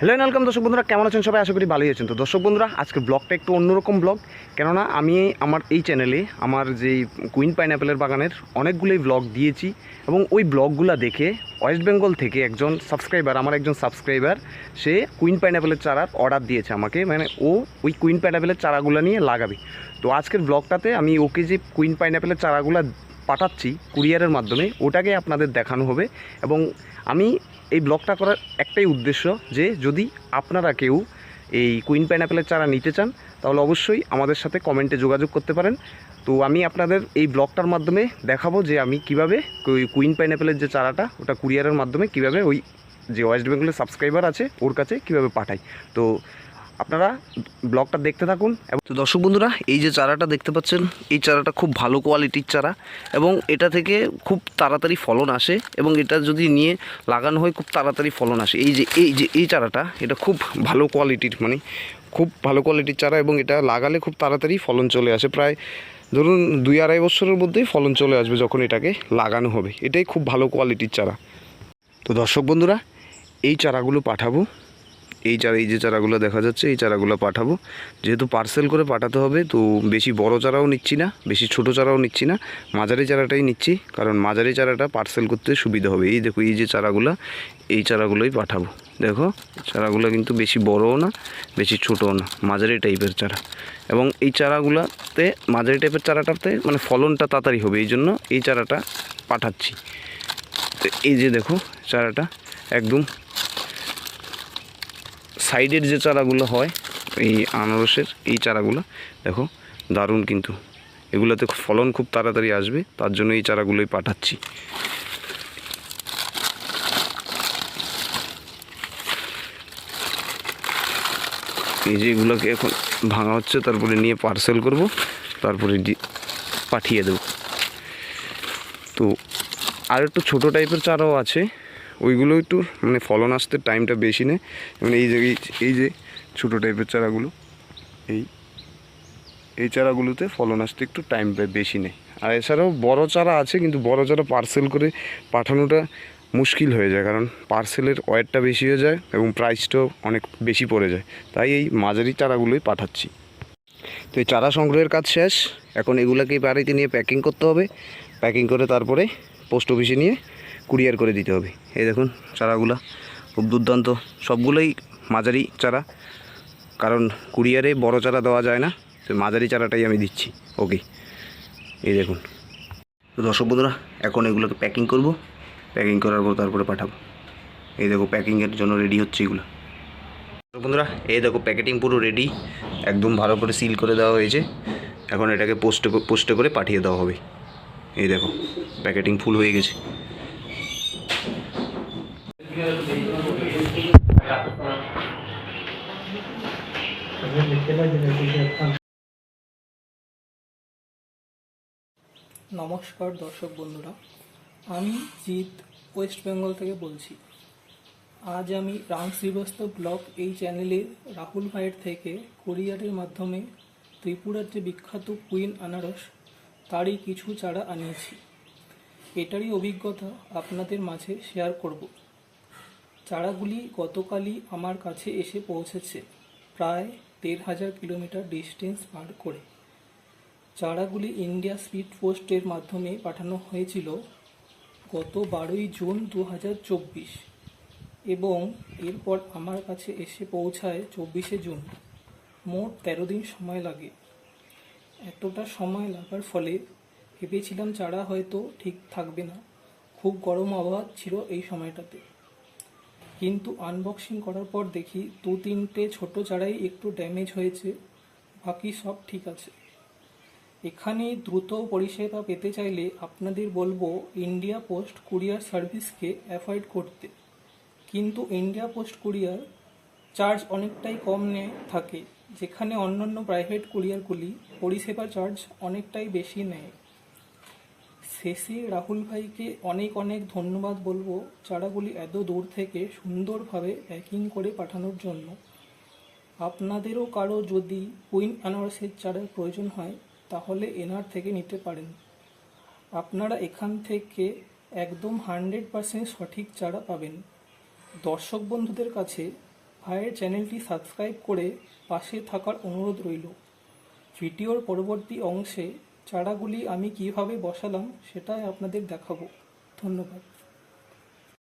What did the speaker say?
Hello welcome দর্শক বন্ধুরা, কেমন আছেন সবাই? আশা করি ভালোই আছেন। তো দর্শক বন্ধুরা আজকের ব্লগটা একটু অন্যরকম ব্লগ কেননা আমি আমার এই চ্যানেলে আমার যে কুইন পাইনঅ্যাপেলের বাগানের অনেকগুলোই ব্লগ দিয়েছি এবং ওই ব্লগগুলো দেখে ওয়েস্ট বেঙ্গল থেকে একজন সাবস্ক্রাইবার আমার একজন সাবস্ক্রাইবার সে কুইন পাইনঅ্যাপেলের চারার অর্ডার দিয়েছে আমাকে। মানে ও ওই কুইন পাইনঅ্যাপেলের চারাগুলো নিয়ে লাগাবে। তো আজকের ব্লগটাতে আমি ওকে যে কুইন পাইনঅ্যাপেলের চারাগুলো পাঠাচ্ছি কুরিয়ারের মাধ্যমে, ওটাকে আপনাদের দেখানো হবে এবং আমি এই ব্লগটা করার একটাই উদ্দেশ্য যে যদি আপনারা কেউ এই কুইন পাইনঅ্যাপেলের চারা নিতে চান, তাহলে অবশ্যই আমাদের সাথে কমেন্টে যোগাযোগ করতে পারেন। তো আমি আপনাদের এই ব্লগটার মাধ্যমে দেখাবো যে আমি কীভাবে ওই কুইন পাইনঅ্যাপেলের যে চারাটা, ওটা কুরিয়ারের মাধ্যমে কীভাবে ওই যে ওয়েস্ট বেঙ্গলের সাবস্ক্রাইবার আছে, ওর কাছে কীভাবে পাঠাই। তো আপনারা ব্লগটা দেখতে থাকুন এবং তো দর্শক বন্ধুরা, এই যে চারাটা দেখতে পাচ্ছেন, এই চারাটা খুব ভালো কোয়ালিটির চারা এবং এটা থেকে খুব তাড়াতাড়ি ফলন আসে এবং এটা যদি নিয়ে লাগানো হয়, খুব তাড়াতাড়ি ফলন আসে। এই যে এই যে, এই চারাটা, এটা খুব ভালো কোয়ালিটির মানে খুব ভালো কোয়ালিটির চারা এবং এটা লাগালে খুব তাড়াতাড়ি ফলন চলে আসে। প্রায় ধরুন দুই আড়াই বছরের মধ্যেই ফলন চলে আসবে যখন এটাকে লাগানো হবে। এটাই খুব ভালো কোয়ালিটির চারা। তো দর্শক বন্ধুরা, এই চারাগুলো পাঠাবো। এই চারা, এই যে চারাগুলো দেখা যাচ্ছে, এই চারাগুলো পাঠাবো। যেহেতু পার্সেল করে পাঠাতে হবে, তো বেশি বড় চারাও নিচ্ছি না, বেশি ছোট চারাও নিচ্ছি না, মাঝারি চারাটাই নিচ্ছি, কারণ মাঝারি চারাটা পার্সেল করতে সুবিধা হবে। এই দেখো, এই যে চারাগুলো, এই চারাগুলোই পাঠাবো। দেখো, চারাগুলো কিন্তু বেশি বড়ও না, বেশি ছোটও না, মাঝারি টাইপের চারা। এবং এই চারাগুলোতে, মাঝারি টাইপের চারাটাতে মানে ফলনটা তাড়াতাড়ি হবে এই জন্য এই চারাটা পাঠাচ্ছি। তো এই যে দেখো, চারাটা একদম সাইডের যে চারাগুলো হয়, এই আনারসের এই চারাগুলো, দেখো, দারুণ কিন্তু। এগুলোতে ফলন খুব তাড়াতাড়ি আসবে, তার জন্য এই চারাগুলোই পাঠাচ্ছি। এই যে এগুলোকে এখন ভাঙা হচ্ছে, তারপরে নিয়ে পার্সেল করব, তারপরে পাঠিয়ে দেব। তো আর একটু ছোটো টাইপের চারাও আছে। ওইগুলো একটু মানে ফলন আসতে টাইমটা বেশি নেয়। মানে এই যে, এই- যে ছোটো টাইপের চারাগুলো, এই এই চারাগুলোতে ফলন আসতে একটু টাইম বেশি নেয়। আর এছাড়াও বড় চারা আছে, কিন্তু বড় চারা পার্সেল করে পাঠানোটা মুশকিল হয়ে যায়, কারণ পার্সেলের ওয়েটটা বেশি হয়ে যায় এবং প্রাইসটাও অনেক বেশি পড়ে যায়। তাই এই মাঝারি চারাগুলোই পাঠাচ্ছি। তো এই চারা সংগ্রহের কাজ শেষ। এখন এগুলোকে বাড়িতে নিয়ে প্যাকিং করতে হবে। প্যাকিং করে তারপরে পোস্ট অফিসে নিয়ে কুরিয়ার করে দিতে হবে। এই দেখুন চারাগুলো, খুব দুর্দান্ত। সবগুলোই মাঝারি চারা, কারণ কুরিয়ারে বড় চারা দেওয়া যায় না, তো মাঝারি চারাটাই আমি দিচ্ছি। ওকে, এই দেখুন। তো দর্শক বন্ধুরা, এখন এগুলোকে প্যাকিং করব। প্যাকিং করার পর তারপরে পাঠাবো। এই দেখো প্যাকিংয়ের জন্য রেডি হচ্ছে এগুলো। বন্ধুরা, এই দেখো প্যাকেটিং পুরো রেডি একদম ভালো করে সিল করে দেওয়া হয়েছে। এখন এটাকে পোস্টে পোস্টে করে পাঠিয়ে দেওয়া হবে। এই দেখো প্যাকেটিং ফুল হয়ে গেছে। নমস্কার দর্শক বন্ধুরা, আমি জিৎ ওয়েস্ট বেঙ্গল থেকে বলছি। আজ আমি রাম শ্রীবাস্তব ব্লগ এই চ্যানেলে রাহুল ভাইয়ের থেকে কোরিয়ারের মাধ্যমে ত্রিপুরার যে বিখ্যাত কুইন আনারস, তারই কিছু চারা আনিয়েছি। এটারই অভিজ্ঞতা আপনাদের মাঝে শেয়ার করব। চারাগুলি গতকালই আমার কাছে এসে পৌঁছেছে। প্রায় দেড় হাজার কিলোমিটার ডিস্টেন্স পার করে। চারাগুলি ইন্ডিয়া স্পিড পোস্টের মাধ্যমে পাঠানো হয়েছিল গত বারোই জুন দু হাজার চব্বিশ এবং এরপর আমার কাছে এসে পৌঁছায় চব্বিশে জুন। মোট তেরো দিন সময় লাগে। এতটা সময় লাগার ফলে ভেবেছিলাম চারা হয়তো ঠিক থাকবে না। খুব গরম আবহাওয়া ছিল এই সময়টাতে। কিন্তু আনবক্সিং করার পর দেখি দু তিনটে ছোট চারাই একটু ড্যামেজ হয়েছে, বাকি সব ঠিক আছে। এখানে দ্রুত পরিষেবা পেতে চাইলে আপনাদের বলব ইন্ডিয়া পোস্ট কুরিয়ার সার্ভিসকে অ্যাভয়েড করতে। কিন্তু ইন্ডিয়া পোস্ট কুরিয়ার চার্জ অনেকটাই কম নেয় থাকে, যেখানে অন্যান্য প্রাইভেট কুরিয়ারগুলি পরিষেবা চার্জ অনেকটাই বেশি নেয়। শেষে রাহুল ভাইকে অনেক অনেক ধন্যবাদ বলব, চারাগুলি এত দূর থেকে সুন্দরভাবে প্যাকিং করে পাঠানোর জন্য। আপনাদেরও কারও যদি কুইন আনারসের চারার প্রয়োজন হয়, তাহলে এনার থেকে নিতে পারেন। আপনারা এখান থেকে একদম হান্ড্রেড পার্সেন্ট সঠিক চারা পাবেন। দর্শক বন্ধুদের কাছে ভাইয়ের চ্যানেলটি সাবস্ক্রাইব করে পাশে থাকার অনুরোধ রইল। ভিডিওর পরবর্তী অংশে চারাগুলি আমি কীভাবে বসালাম সেটাই আপনাদের দেখাবো। ধন্যবাদ।